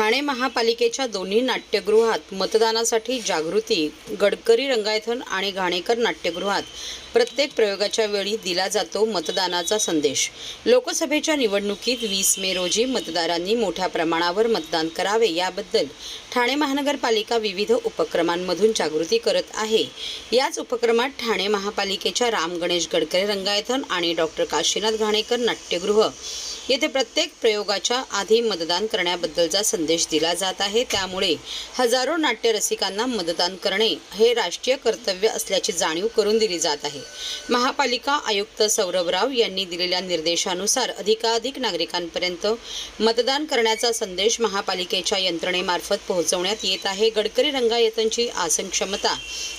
ठाणे महापालिकेच्या दोन्ही नाट्यगृहात मतदानासाठी जागृती गडकरी रंगायथन आणि घाणेकर नाट्यगृहात प्रत्येक प्रयोगाच्या वेळी दिला जातो मतदानाचा संदेश. लोकसभेच्या निवडणुकीत वीस मे रोजी मतदारांनी मोठ्या प्रमाणावर मतदान करावे याबद्दल ठाणे महानगरपालिका विविध उपक्रमांमधून जागृती करत आहे. याच उपक्रमात ठाणे महापालिकेच्या राम गणेश गडकरी रंगायथन आणि डॉक्टर काशीनाथ घाणेकर नाट्यगृह येथे प्रत्येक प्रयोगाच्या आधी मतदान करण्याबद्दलचा संदेश दिला जात आहे. त्यामुळे हजारो नाट्यरसिकांना मतदान करणे हे राष्ट्रीय कर्तव्य असल्याची जाणीव करून दिली जात आहे. महापालिका आयुक्त सौरभ राव यांनी दिलेल्या निर्देशानुसार अधिकाधिक नागरिकांपर्यंत मतदान करण्याचा संदेश महापालिकेच्या यंत्रणेमार्फत पोहोचवण्यात येत आहे. गडकरी रंगायतनची आसन क्षमता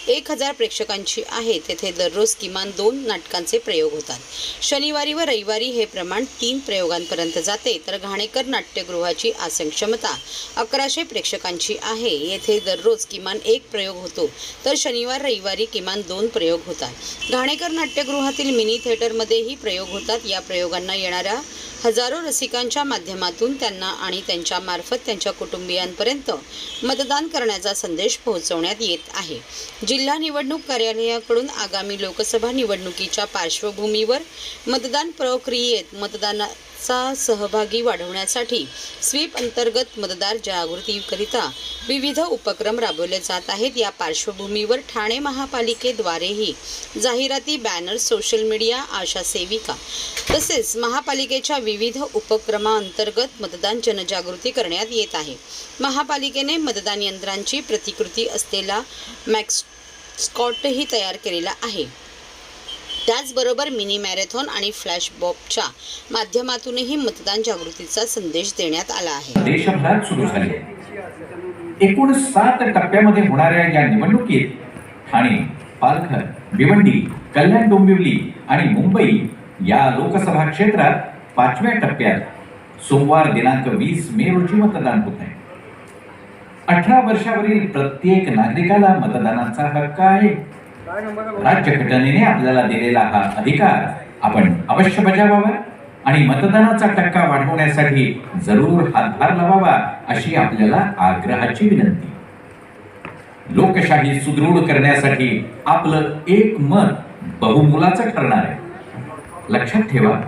एक हजार प्रेक्षकांची आहे. तेथे दररोज किमान दोन नाटकांचे प्रयोग होतात. शनिवारी व रविवारी हे प्रमाण तीन प्रयोग प्रयोगांपर्यंत जाते तर घाणेकर नाट्यगृहाची आसन क्षमता अकराशे प्रेक्षकांची आहे. येथे दररोज किमान एक प्रयोग होतो तर शनिवार रविवारी किमान दोन प्रयोग होतात. घाणेकर नाट्यगृहातील मिनी थिएटरमध्येही प्रयोग होतात. या प्रयोगांना येणाऱ्या हजारो रसिकांच्या माध्यमातून त्यांना आणि त्यांच्या मार्फत त्यांच्या कुटुंबियांपर्यंत मतदान करण्याचा संदेश पोहोचवण्यात येत आहे. जिल्हा निवडणूक कार्यालयाकडून आगामी लोकसभा निवडणुकीच्या पार्श्वभूमीवर मतदान प्रक्रियेत मतदानाचा सहभागी वाढवण्यासाठी स्वीप अंतर्गत मतदार जागृतीकरिता विविध उपक्रम राबवले जात आहेत. या पार्श्वभूमीवर ठाणे महापालिकेद्वारेही जाहिराती बॅनर सोशल मीडिया आशा सेविका तसेच महापालिकेच्या विविध उपक्रमांतर्गत मतदान जनजागृती करण्यात येत आहे. महापालिकेने मतदान यंत्रांची प्रतिकृती असलेला मॅक्स स्कॉटही तयार केलेला आहे. त्याचबरोबर मिनी मॅरेथॉन आणि फ्लॅश बॉबच्या माध्यमातूनही मतदान जागृतीचा संदेश देण्यात आला आहे. एकूण सात टप्प्यामध्ये होणाऱ्या या निवडणुकीत ठाणे पालघर भिवंडी कल्याण डोंबिवली आणि मुंबई या लोकसभा क्षेत्रात पाचव्या टप्प्यात सोमवार दिनांक वीस मे रोजी मतदान होत आहे. अठरा वर्षावरील प्रत्येक नागरिकाला मतदानाचा हक्क आहे. राज्यघटनेने आपल्याला दिलेला हा अधिकार आपण अवश्य बजावावा. आणि मतदानाचा टक्का वाढवण्यासाठी जरूर हातभार लावावा अशी आपल्याला आग्रहाची विनंती. लोकशाही सुदृढ करण्यासाठी आपलं एक मत बहुमुलाचं ठरणार आहे. लक्षात ठेवा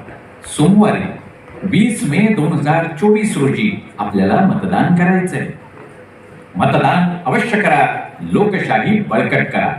सोमवारी वीस मे दोन हजार चोवीस रोजी आपल्याला मतदान करायचंय. मतदान अवश्य करा लोकशाही बळकट करा.